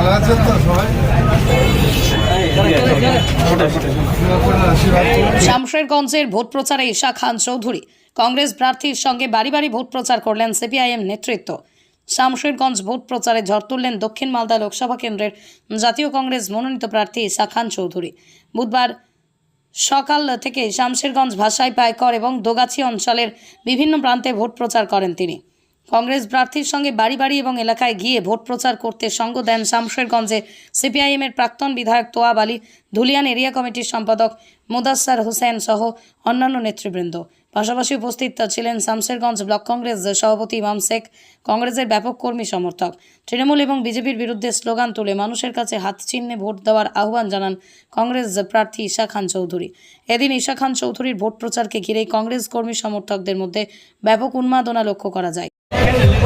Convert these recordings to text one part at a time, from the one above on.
ভালো আছেন তো সবাই? শামশেরগঞ্জের ভোট প্রচারে ঈশা খান চৌধুরী। কংগ্রেস প্রার্থীর সঙ্গে বাড়ি বাড়ি ভোট প্রচার করলেন সিপিআইএম নেতৃত্ব। শামশেরগঞ্জ ভোট প্রচারে ঝড় তুললেন দক্ষিণ মালদা লোকসভা কেন্দ্রের জাতীয় কংগ্রেস মনোনীত প্রার্থী ঈশা খান চৌধুরী। বুধবার সকাল থেকে শামশেরগঞ্জ ভাষাই পাইকর এবং দোগাছি অঞ্চলের বিভিন্ন প্রান্তে ভোট প্রচার করেন তিনি। কংগ্রেস প্রার্থীর সঙ্গে বাড়ি বাড়ি এবং এলাকায় গিয়ে ভোট প্রচার করতে সঙ্গ দেন শামশেরগঞ্জে সিপিআইএমের প্রাক্তন বিধায়ক তোয়াব আলী, ধুলিয়ান এরিয়া কমিটির সম্পাদক মুদাস্সার হোসেন সহ অন্যান্য নেতৃবৃন্দ। পাশাপাশি উপস্থিত ছিলেন শামশেরগঞ্জ ব্লক কংগ্রেস সভাপতি ইমাম শেখ, কংগ্রেসের ব্যাপক কর্মী সমর্থক। তৃণমূল এবং বিজেপির বিরুদ্ধে স্লোগান তুলে মানুষের কাছে হাত চিহ্নে ভোট দেওয়ার আহ্বান জানান কংগ্রেস প্রার্থী ঈশা খান চৌধুরী। এদিন ঈশা খান চৌধুরীর ভোট প্রচারকে ঘিরেই কংগ্রেস কর্মী সমর্থকদের মধ্যে ব্যাপক উন্মাদনা লক্ষ্য করা যায়।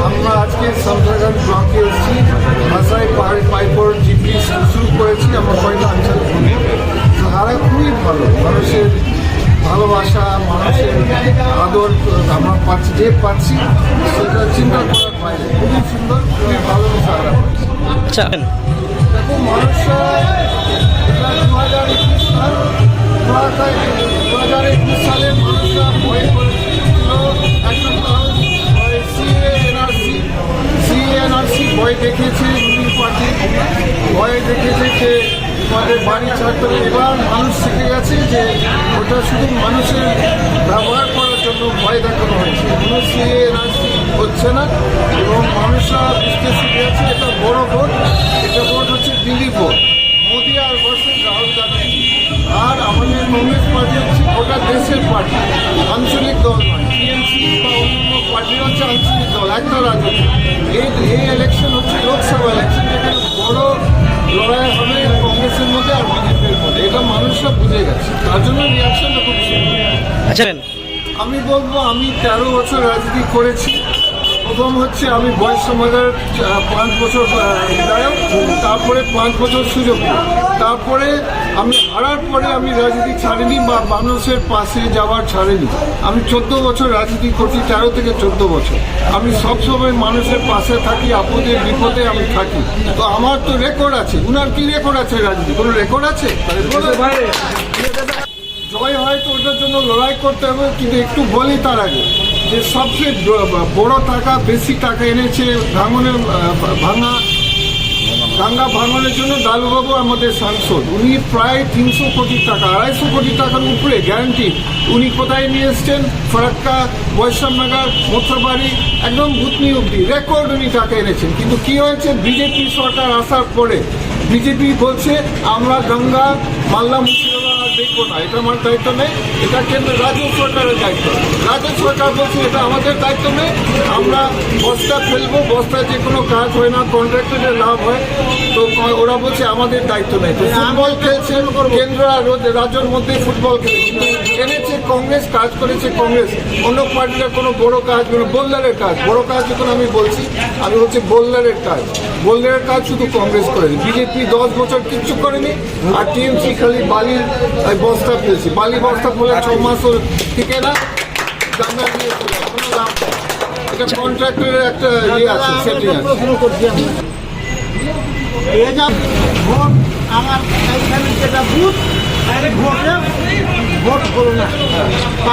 আমরা আজকে সামসারগঞ্জ ব্লকে এসেছি। ভাষায় পাহাড়ি পাইপর জিপি শুরু করেছি আমরা অঞ্চল ঘুরে তারা খুবই ভালো। মানুষের ভালোবাসা মানুষের আদর আমরা পাচ্ছি যে পাচ্ছি সেটা চিন্তা করার বাইরে। খুবই সুন্দর খুবই ভালো সারা। আচ্ছা। দেখো মানুষরা দু হাজার একুশ সাল দু দু হাজার একুশ সালে মানুষরা ভয় দেখিয়েছে রুলিং পার্টি। ভয় দেখিয়েছে যে আমাদের বাড়ি ছাড়তে এবার মানুষ শিখে গেছে যে ওটা শুধু মানুষের ব্যবহার করার জন্য ভয় দেখানো হয়েছে। কোনো সিএ হচ্ছে না এবং মানুষরা বুঝতে শিখে গেছে, এটা বড় ভোট, এটা ভোট হচ্ছে দিল্লি ভোট। মোদি আর ভার্সেস রাহুল গান্ধী। আর আমাদের কংগ্রেস পার্টি হচ্ছে গোটা দেশের পার্টি, আঞ্চলিক দল নয়, টিএমসি বা অন্যান্য পার্টি হচ্ছে আঞ্চলিক দল, একটা এই এই ইলেকশন এটা মানুষরা বুঝে গেছে। তার জন্য রিয়াকশনটা খুব আচ্ছা। আমি বলব আমি তেরো বছর রাজনীতি করেছি। প্রথম হচ্ছে আমি বয়স সমাজের পাঁচ বছর বিধায়ক, তারপরে পাঁচ বছর সুযোগ। তারপরে আমি হারার পরে আমি রাজনীতি ছাড়িনি বা মানুষের পাশে যাওয়ার ছাড়িনি। আমি চোদ্দ বছর রাজনীতি করছি, তেরো থেকে চোদ্দ বছর। আমি সবসময় মানুষের পাশে থাকি, আপদে, বিপদে আমি থাকি। তো আমার তো রেকর্ড আছে। উনার কি রেকর্ড আছে রাজনীতি? কোনো রেকর্ড আছে? জয় হয় তো ওটার জন্য লড়াই করতে হবে, কিন্তু একটু বলি তার আগে। যে সবচেয়ে বড় টাকা, বেশি টাকা এনেছে ভাঙনের ভাঙা, গঙ্গা ভাঙনের জন্য ডালুবাবু আমাদের সাংসদ। উনি প্রায় তিনশো কোটি টাকা, আড়াইশো কোটি টাকার উপরে গ্যারান্টি উনি কোথায় নিয়ে এসছেন? ফারাক্কা, বৈষ্ণবনগর মোথাবাড়ি একদম ভূতনি অব্দি রেকর্ড উনি টাকা এনেছেন। কিন্তু কি হয়েছে? বিজেপি সরকার আসার পরে বিজেপি বলছে, আমরা গঙ্গা মাল্লা মুর্শিদাবাদ দেখব না এটা আমার দায়িত্ব নেই এটা কেন্দ্র রাজ্য সরকারের দায়িত্ব। রাজ্য সরকার বলছে এটা আমাদের দায়িত্ব নেই আমরা বস্তা ফেলব বস্তায় যে কোনো কাজ হয় না কন্ট্রাক্টরের লাভ হয় তো ওরা বলছে আমাদের দায়িত্ব নেই। তো ফুটবল খেলছে কেন্দ্র আর রাজ্যের মধ্যে ফুটবল খেলছে। এনেছে কংগ্রেস কাজ করেছে কংগ্রেস। অন্য পার্টিরা কোনো বড় কাজ বোল্ডারের কাজ। বড় কাজ যখন আমি বলছি আমি হচ্ছে বোল্ডারের কাজ। বোল্ডারের কাজ শুধু কংগ্রেস করেনি। বিজেপি দশ বছর কিচ্ছু করেনি, আর টিএমসি খালি বালির বস্তা ফেলছে। বালি বস্তা ফেলে ছ মাস টিকে না জানা দিয়ে একটা ইয়ে আছে সেটিং আছে। আমার যেটা বুথ ভোটে ভোট করো না।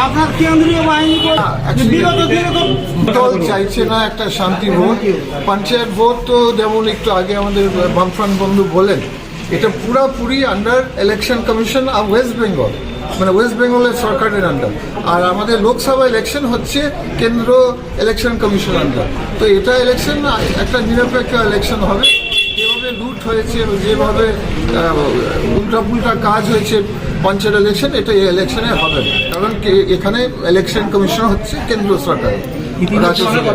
আপনার কেন্দ্রীয় বাহিনী বলে বিগত দল চাইছে না একটা শান্তি ভোট। পঞ্চায়েত ভোট তো যেমন একটু আগে আমাদের বামফ্রন্ট বন্ধু বলেন এটা পুরাপুরি under election commission of West Bengal মানে ওয়েস্ট বেঙ্গলের সরকারের আন্ডার আর আমাদের লোকসভা ইলেকশন হচ্ছে কেন্দ্র ইলেকশন কমিশন আন্ডার তো এটা ইলেকশন একটা নিরপেক্ষ ইলেকশন হবে। লুট হয়েছে যেভাবে উল্টা পুল্টা কাজ হয়েছে পঞ্চায়েত ইলেকশন এটা এই ইলেকশনে হবে না। কারণ এখানে ইলেকশন কমিশন হচ্ছে কেন্দ্র সরকার রাজ্য সরকার।